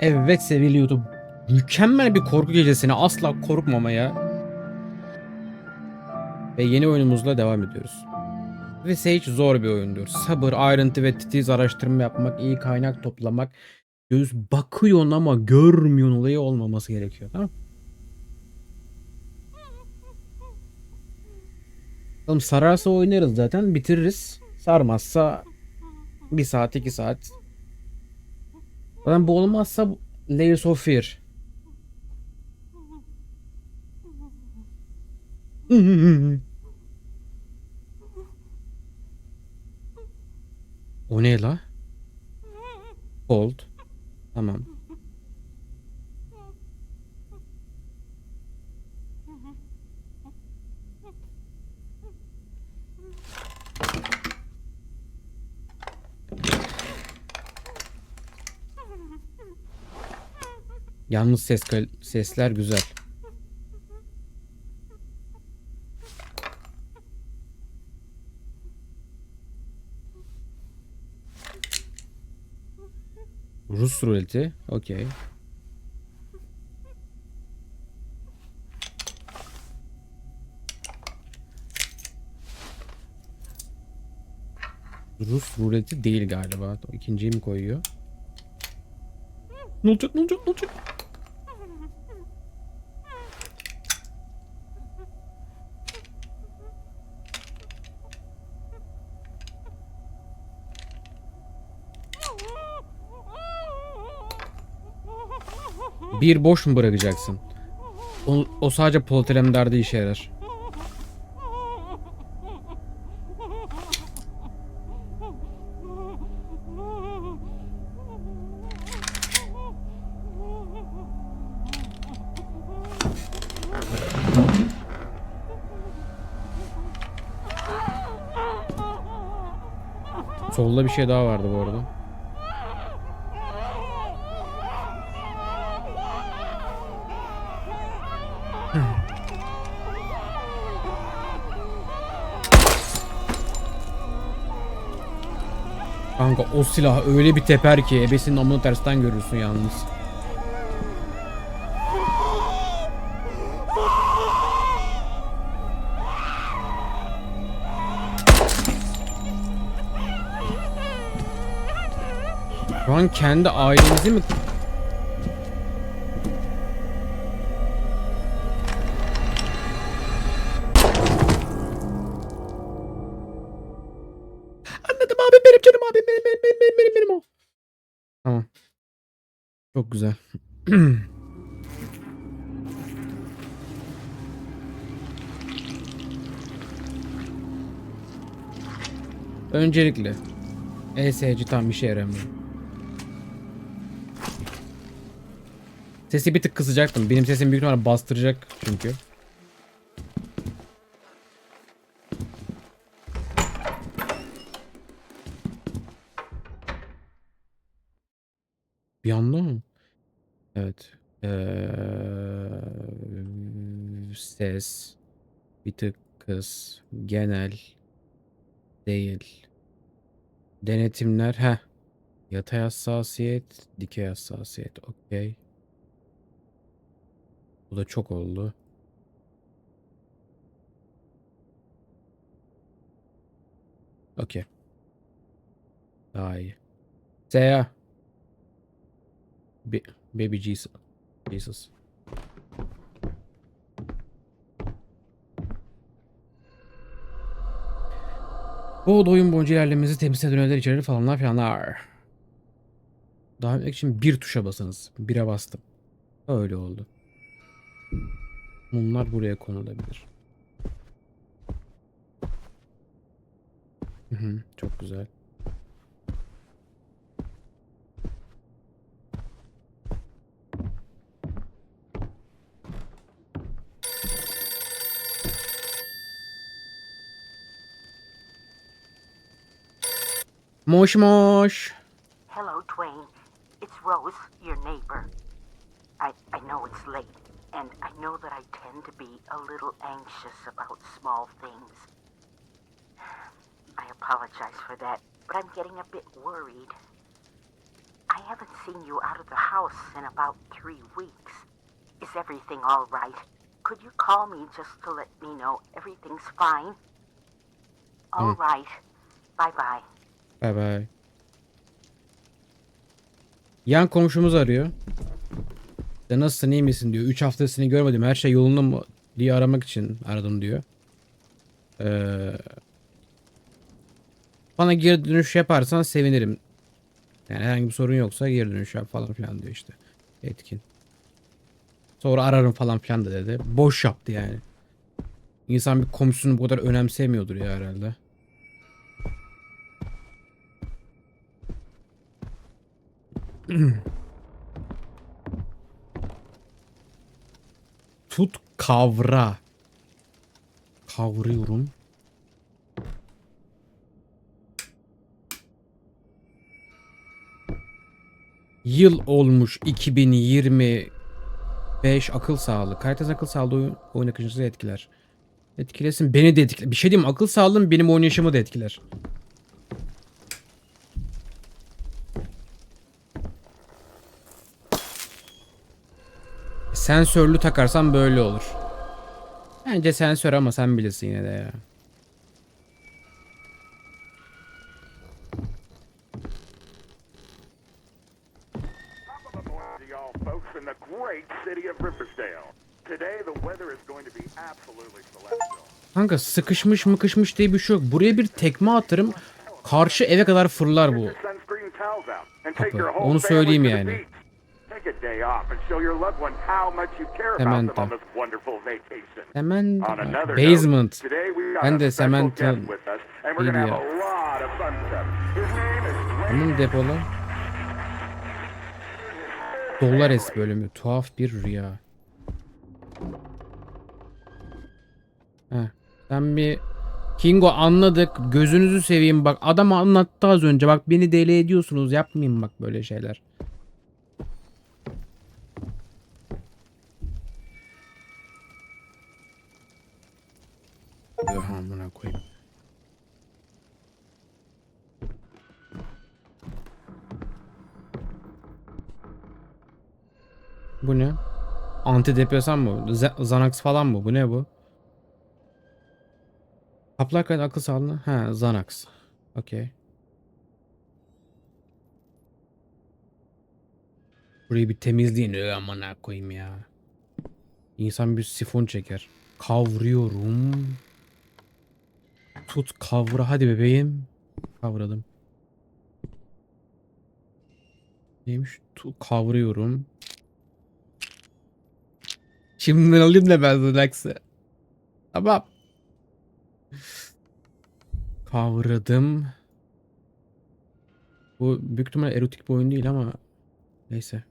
Evet sevgili YouTube. Mükemmel bir korku gecesine asla korkmamaya ve yeni oyunumuzla devam ediyoruz. Ve Sage zor bir oyundur. Sabır, ayrıntı ve titiz araştırma yapmak, iyi kaynak toplamak, göz bakıyorsun ama görmüyorsun olayı olmaması gerekiyor. Tamam Oğlum sararsa oynarız zaten bitiririz. Sarmazsa bir saat iki saat. Zaten bu olmazsa Layers of Fear. O ne la? Cold. Tamam. Yalnız ses sesler güzel. Rus ruleti. Okey. Rus ruleti değil galiba. İkinciyi mi koyuyor? Ne olacak ne olacak ne olacak? Bir boş mu bırakacaksın? O, o sadece polteremlerde işe yarar. Solda bir şey daha vardı bu arada. Kanka o silah öyle bir teper ki ebesinin amını tersten görürsün yalnız. Şu an kendi ailenizi mi Öncelikle ESC tam işe yaramıyor. Sesi bir tık kısacaktım. Benim sesim büyük ihtimalle bastıracak çünkü. Bir anda mı? Evet. Ee, ses bir tık kız genel değil. Denetimler ha. Yatay hassasiyet, dikey hassasiyet. Okey. Bu da çok oldu. Okey. Daha iyi. Seya. Be- Baby Jesus. Jesus. Bu da oyun boyunca ilerlememizi temsil eden öneler içerir falanlar filanlar. Daha etmek için bir tuşa basınız. Bire bastım. Öyle oldu. Mumlar buraya konulabilir. Çok güzel. Moş moş. Hello, Twain. It's Rose, your neighbor. I, I know it's late, and I know that I tend to be a little anxious about small things. I apologize for that, but I'm getting a bit worried. I have haven't seen you out of the house in about three weeks. Is everything all right? Could you call me just to let me know everything's fine? Hmm. All right. Bye bye. Bay bay. Yan komşumuz arıyor. De nasılsın iyi misin diyor. 3 hafta seni görmedim. Her şey yolunda mı diye aramak için aradım diyor. Ee, bana geri dönüş yaparsan sevinirim. Yani herhangi bir sorun yoksa geri dönüş yap falan filan diyor işte. Etkin. Sonra ararım falan filan da dedi. Boş yaptı yani. İnsan bir komşusunu bu kadar önemsemiyordur ya herhalde. Tut kavra. Kavruyorum. Yıl olmuş 2025 akıl sağlığı. Karitas akıl sağlığı oyun, oyun akışınızı etkiler. Etkilesin beni de etkiler. Bir şey diyeyim akıl sağlığım benim oynayışımı da etkiler. Sensörlü takarsan böyle olur. Bence sensör ama sen bilirsin yine de ya. Kanka sıkışmış mıkışmış diye bir şey yok. Buraya bir tekme atarım. Karşı eve kadar fırlar bu. Kapı. Onu söyleyeyim yani. Take a day off and show your loved ones how much you care about them on this wonderful vacation. Hemen On another basement. note, today we got Ben de Samantha with us, and we're gonna have a lot of fun stuff. His name is Wayne Bunun depola. Dolares bölümü. Tuhaf bir rüya. Heh. Sen bir Kingo anladık. Gözünüzü seveyim bak. Adam anlattı az önce. Bak beni deli ediyorsunuz. Yapmayın bak böyle şeyler. Antidepresan mı? Z- falan mı? Bu ne bu? Kaplar kadar akıl sağlığına. Ha, Xanax. Okey. Burayı bir temizleyin. Ö, amına koyayım ya. İnsan bir sifon çeker. Kavruyorum. Tut kavra hadi bebeğim. Kavradım. Neymiş? Tu kavruyorum. Şimdiden alayım da ben Xanax'ı. Tamam. Kavradım. Bu büyük ihtimalle erotik bir oyun değil ama neyse.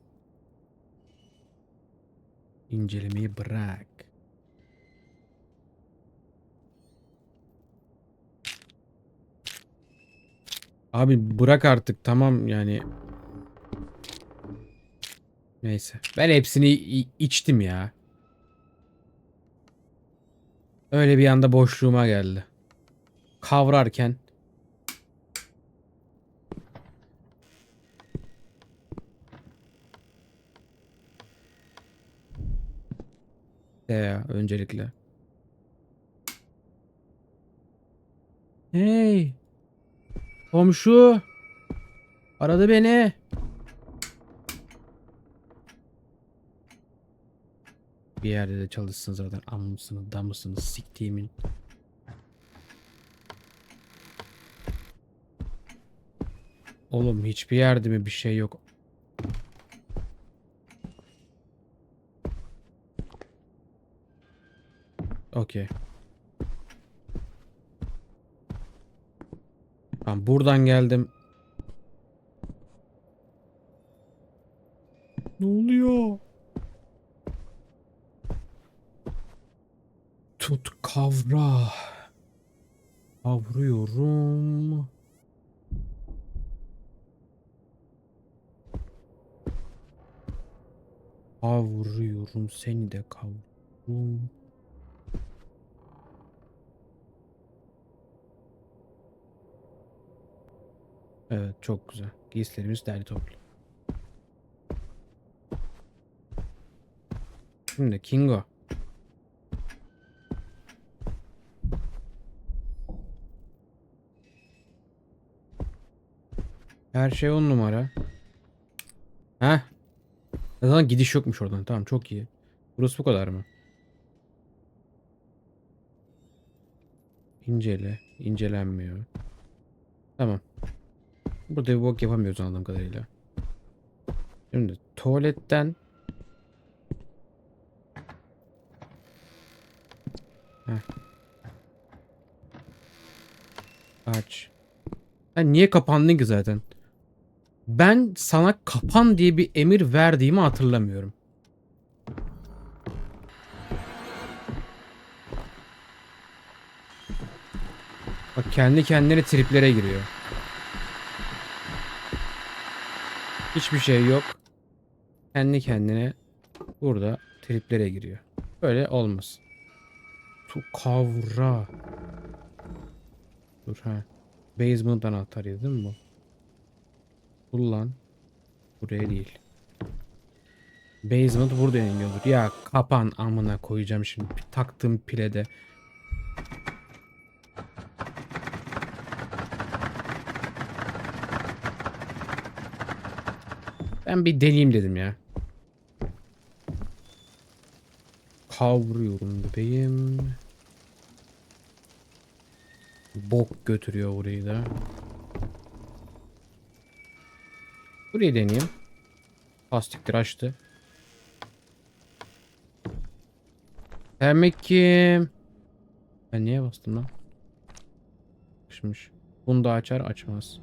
İncelemeyi bırak. Abi bırak artık tamam yani. Neyse. Ben hepsini içtim ya. Öyle bir anda boşluğuma geldi. Kavrarken. Ya öncelikle. Hey. Komşu. Aradı beni. Bir yerde de çalışsın zaten. Amısını damısını siktiğimin. Oğlum hiçbir yerde mi bir şey yok? Okey. Ben buradan geldim. Ne oluyor? Tut kavra. Kavruyorum. Kavuruyorum seni de kavuruyorum. Evet çok güzel. Giysilerimiz derli toplu. Şimdi Kingo. Her şey on numara. Heh. Zaten gidiş yokmuş oradan. Tamam çok iyi. Burası bu kadar mı? İncele. incelenmiyor. Tamam. Burada bir bok yapamıyoruz anladığım kadarıyla. Şimdi tuvaletten Heh. Aç. Ha, niye kapandın ki zaten? Ben sana kapan diye bir emir verdiğimi hatırlamıyorum. Bak kendi kendine triplere giriyor. Hiçbir şey yok. Kendi kendine burada triplere giriyor. Böyle olmaz. Tu kavra. Dur ha. Basement anahtarıydı değil mi bu? Kullan. Buraya değil. Basement burada iniyordur. Ya kapan amına koyacağım şimdi. Taktığım pilede. Ben bir deneyeyim dedim ya. Kavruyorum bebeğim. Bok götürüyor burayı da. Burayı deneyeyim. Plastiktir açtı. Demek ki... Ben niye bastım lan? Açmış. Bunu da açar açmaz.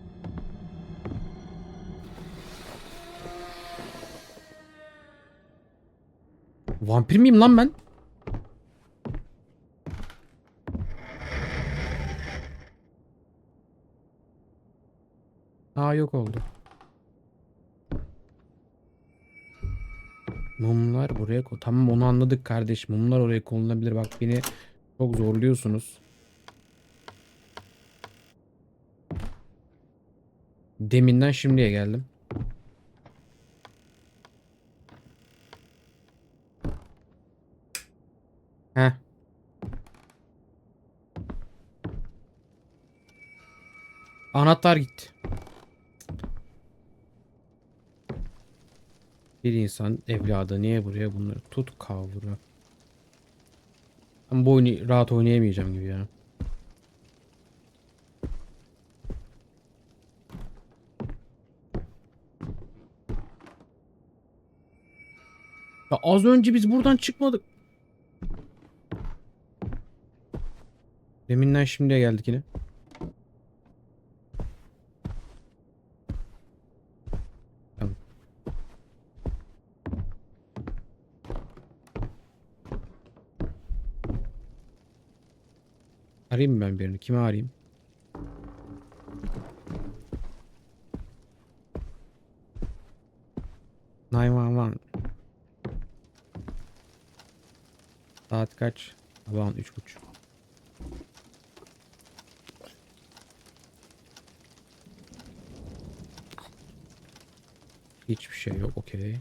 Vampir miyim lan ben? Aa yok oldu. Mumlar buraya koy. Tamam onu anladık kardeş. Mumlar oraya konulabilir. Bak beni çok zorluyorsunuz. Deminden şimdiye geldim. Heh. Anahtar gitti. Bir insan evladı niye buraya bunları tut kavra. Ben bu oyunu rahat oynayamayacağım gibi ya. Ya az önce biz buradan çıkmadık. Deminden şimdiye geldik yine. Tamam. Arayayım mı ben birini? Kimi arayayım? Nine one one. Saat kaç? Sabahın üç buçuk. Hiçbir şey yok. Okey.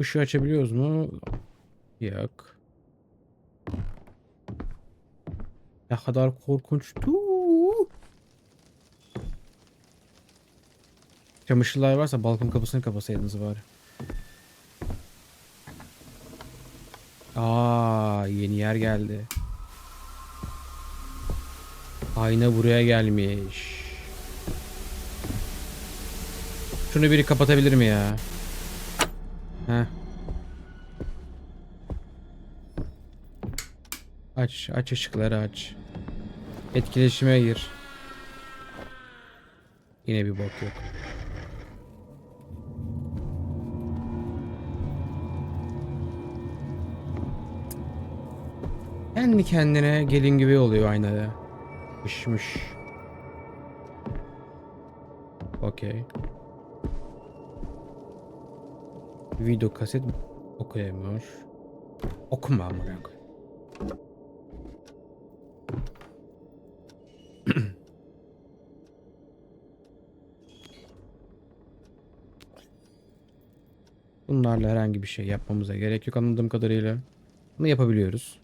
Işığı açabiliyoruz mu? Yok. Ne kadar korkunçtu. Çamaşırlar varsa balkon kapısını kapasaydınız bari. Aa, yeni yer geldi. Ayna buraya gelmiş. Şunu biri kapatabilir mi ya? Aç, aç ışıkları aç. Etkileşime gir. Yine bir bok yok. Kendi kendine gelin gibi oluyor aynada. Işmış. Okey. Video kaset okuyamıyor. Okuma amına koy. Bunlarla herhangi bir şey yapmamıza gerek yok anladığım kadarıyla. Bunu yapabiliyoruz.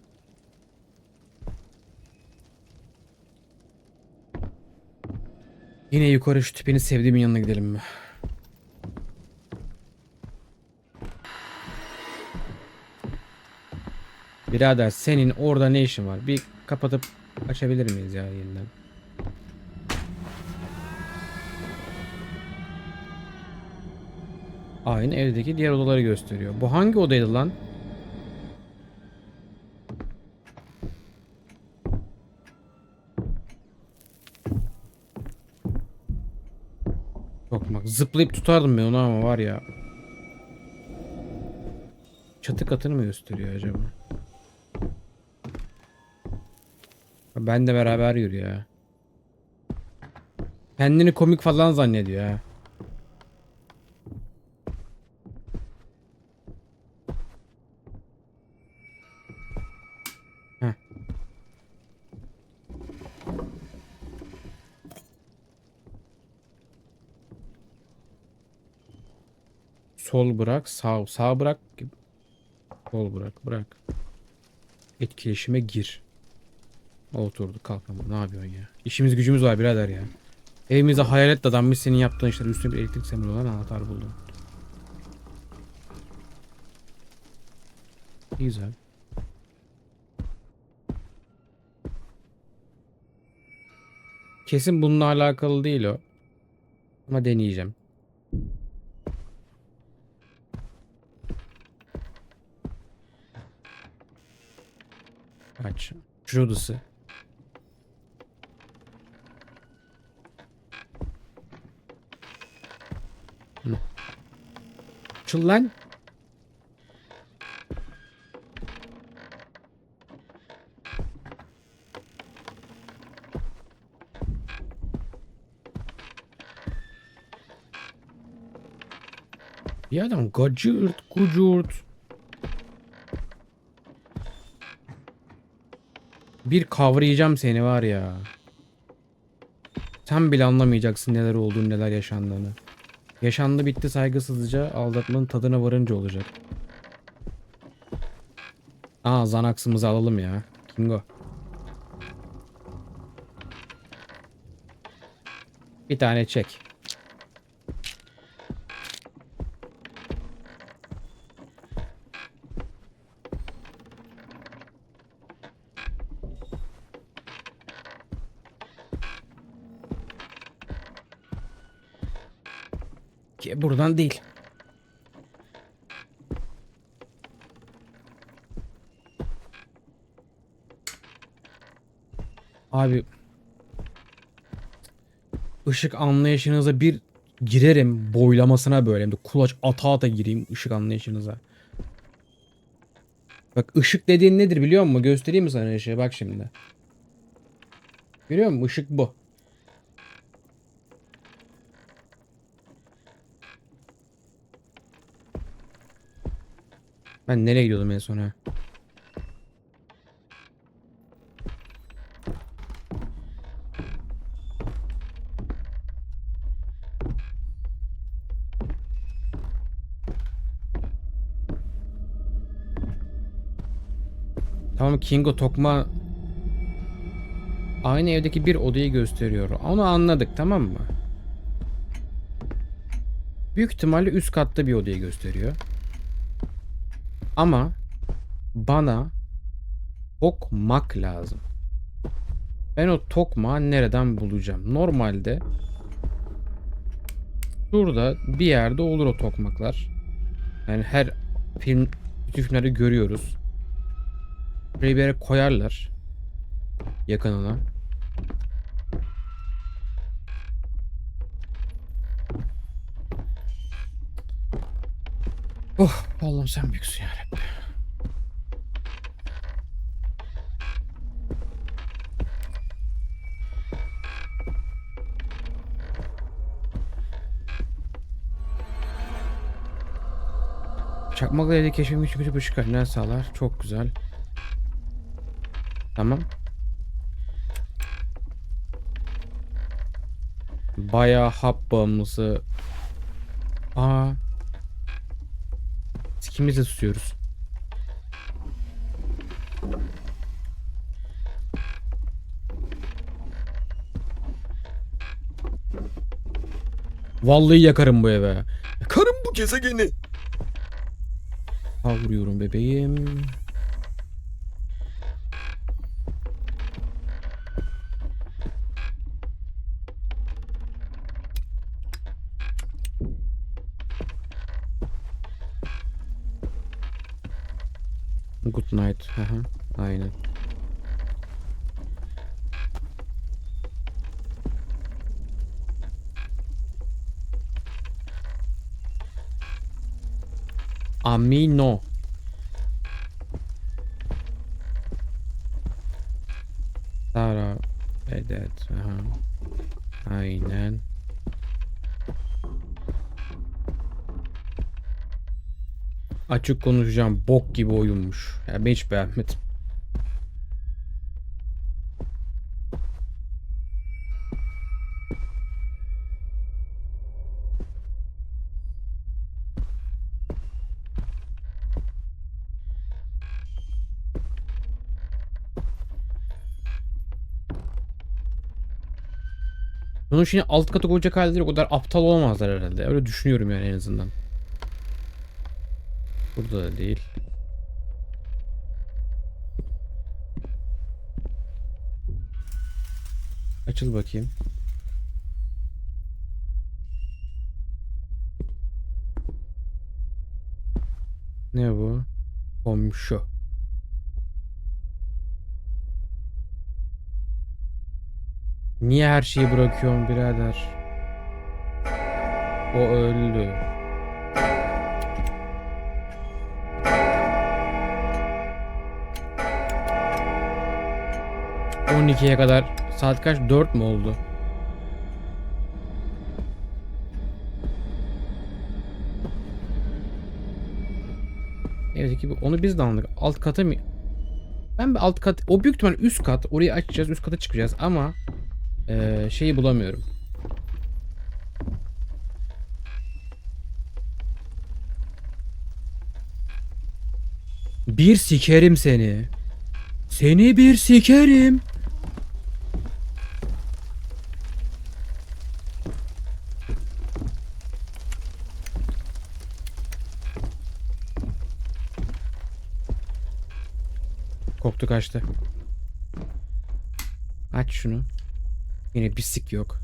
Yine yukarı şu tipini sevdiğimin yanına gidelim mi? Birader senin orada ne işin var? Bir kapatıp açabilir miyiz ya yeniden? Aynı evdeki diğer odaları gösteriyor. Bu hangi odaydı lan? Tokmak. Zıplayıp tutardım ben onu ama var ya. Çatı katını mı gösteriyor acaba? Ben de beraber yürüyor ya. Kendini komik falan zannediyor ha. Sol bırak, sağ, sağ bırak. Sol bırak, bırak. Etkileşime gir. Oturdu kalk ama ne yapıyorsun ya? İşimiz gücümüz var birader ya. Evimize hayalet dadanmış senin yaptığın işler üstüne bir elektrik sembolü olan anahtar buldum. Güzel. Kesin bununla alakalı değil o. Ama deneyeceğim. Aç. Şu odası. Hı. Açıl lan. Bir adam gacırt gucurt. Bir kavrayacağım seni var ya. Sen bile anlamayacaksın neler olduğunu neler yaşandığını. Yaşandı bitti saygısızca aldatmanın tadına varınca olacak. Aa Zanax'ımızı alalım ya. Kingo. Bir tane çek. Buradan değil. Abi ışık anlayışınıza bir girerim boylamasına böyle de kulaç ata ata gireyim ışık anlayışınıza. Bak ışık dediğin nedir biliyor musun? Göstereyim mi sana ışığı? Bak şimdi. Görüyor musun? Işık bu. Ben nereye gidiyordum en son? Tamam Kingo Tokma aynı evdeki bir odayı gösteriyor. Onu anladık tamam mı? Büyük ihtimalle üst katta bir odayı gösteriyor. Ama bana tokmak lazım. Ben o tokmağı nereden bulacağım? Normalde şurada bir yerde olur o tokmaklar. Yani her film bütün filmlerde görüyoruz. Buraya bir yere koyarlar. Yakınına. Allah'ım sen büyüksün yarabbim. Çakmakla elde keşfim güçlü güçlü ışık kaynağı sağlar. Çok güzel. Tamam. Bayağı hap bağımlısı. Aa. İkimiz de susuyoruz. Vallahi yakarım bu eve. Yakarım bu gezegeni. Kavuruyorum bebeğim. Good night. Aha, aynen. Amino. Sara. Evet. Aha. Aynen. Açık konuşacağım. Bok gibi oyunmuş. Ya ben hiç beğenmedim. Bunun şimdi alt kata koyacak halleri o kadar aptal olamazlar herhalde. Öyle düşünüyorum yani en azından. Burada da değil. Açıl bakayım. Ne bu? Komşu. Niye her şeyi bırakıyorsun birader? O öldü. On ikiye kadar saat kaç? 4 mü oldu? Evet ki onu biz de anladık. Alt kata mı? Ben bir alt kat, o büyük ihtimal üst kat. Orayı açacağız, üst kata çıkacağız ama eee, şeyi bulamıyorum. Bir sikerim seni. Seni bir sikerim. Koptu kaçtı. Aç şunu. Yine bisik yok.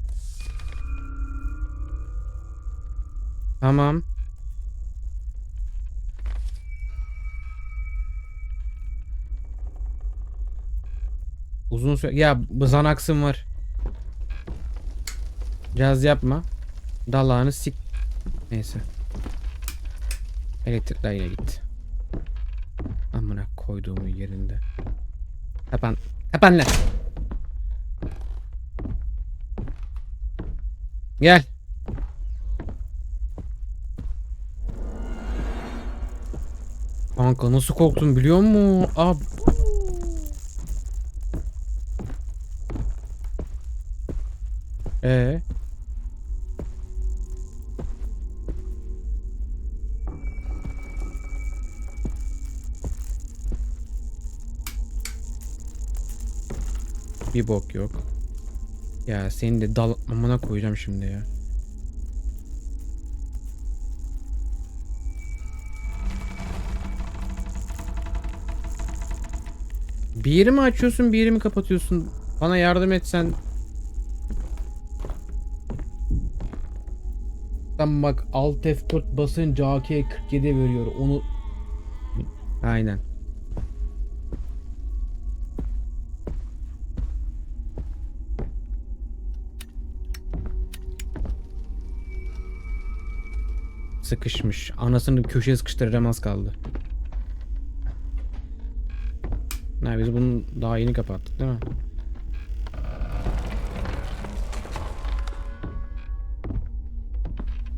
Tamam. Uzun süre... Ya bu Zanax'ım var. Caz yapma. Dalağını sik. Neyse. Elektrikler yine gitti. Amına koyduğumun yerinde. Kapan. Kapan lan. Gel. Kanka nasıl korktun biliyor musun? Ab. Ee? Bir bok yok. Ya seni de dal amına koyacağım şimdi ya. Bir yeri mi açıyorsun, bir yeri mi kapatıyorsun? Bana yardım etsen. Tam bak Alt F4 basınca AK 47 veriyor. Onu Aynen. Sıkışmış. Anasını köşeye sıkıştıramaz kaldı. Ne biz bunu daha yeni kapattık değil mi?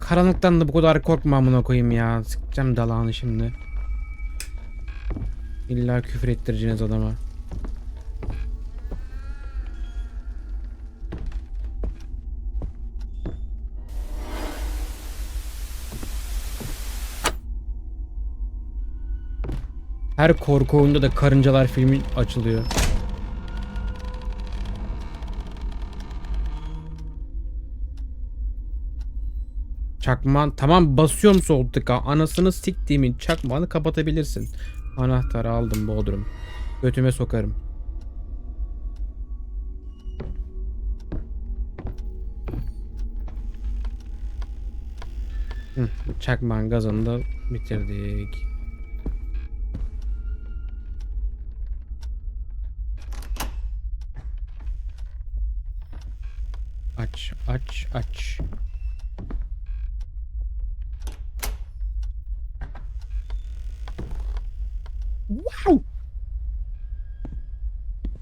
Karanlıktan da bu kadar korkma amına koyayım ya. Sıkacağım dalağını şimdi. İlla küfür ettireceğiniz adama. Her korku oyunda da karıncalar filmi açılıyor. Çakman tamam basıyorum sol tıka. Anasını siktiğimin çakmağını kapatabilirsin. Anahtarı aldım Bodrum. Götüme sokarım. Hı, çakmağın gazını da bitirdik. Aç, aç. Wow!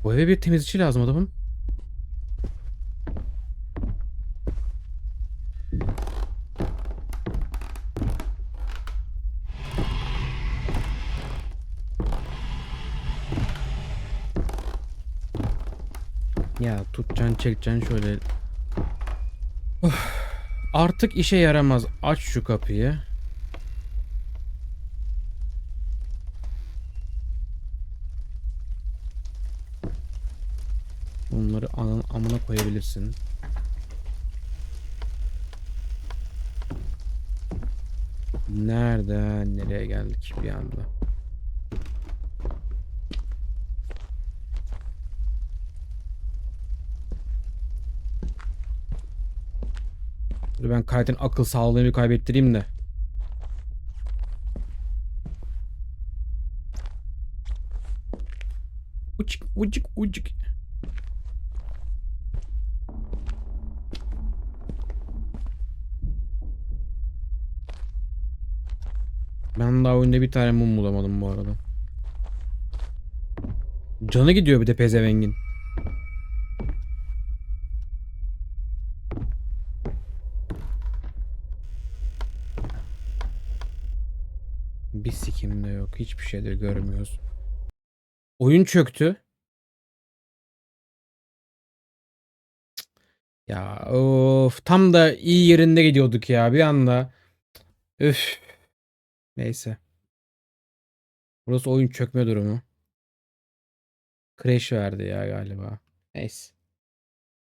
Bu eve bir temizlikçi lazım adamım. Ya tutacaksın çekeceksin şöyle. Artık işe yaramaz. Aç şu kapıyı. Bunları amına koyabilirsin. Nereden nereye geldik bir anda? Dur ben kayıtın akıl sağlığını bir kaybettireyim de. Ucuk ucuk ucuk. Ben daha oyunda bir tane mum bulamadım bu arada. Canı gidiyor bir de pezevengin. Bir sikim de Hiçbir şey de görmüyoruz. Oyun çöktü. Ya of tam da iyi yerinde gidiyorduk ya bir anda. Üf. Neyse. Burası oyun çökme durumu. Crash verdi ya galiba. Neyse.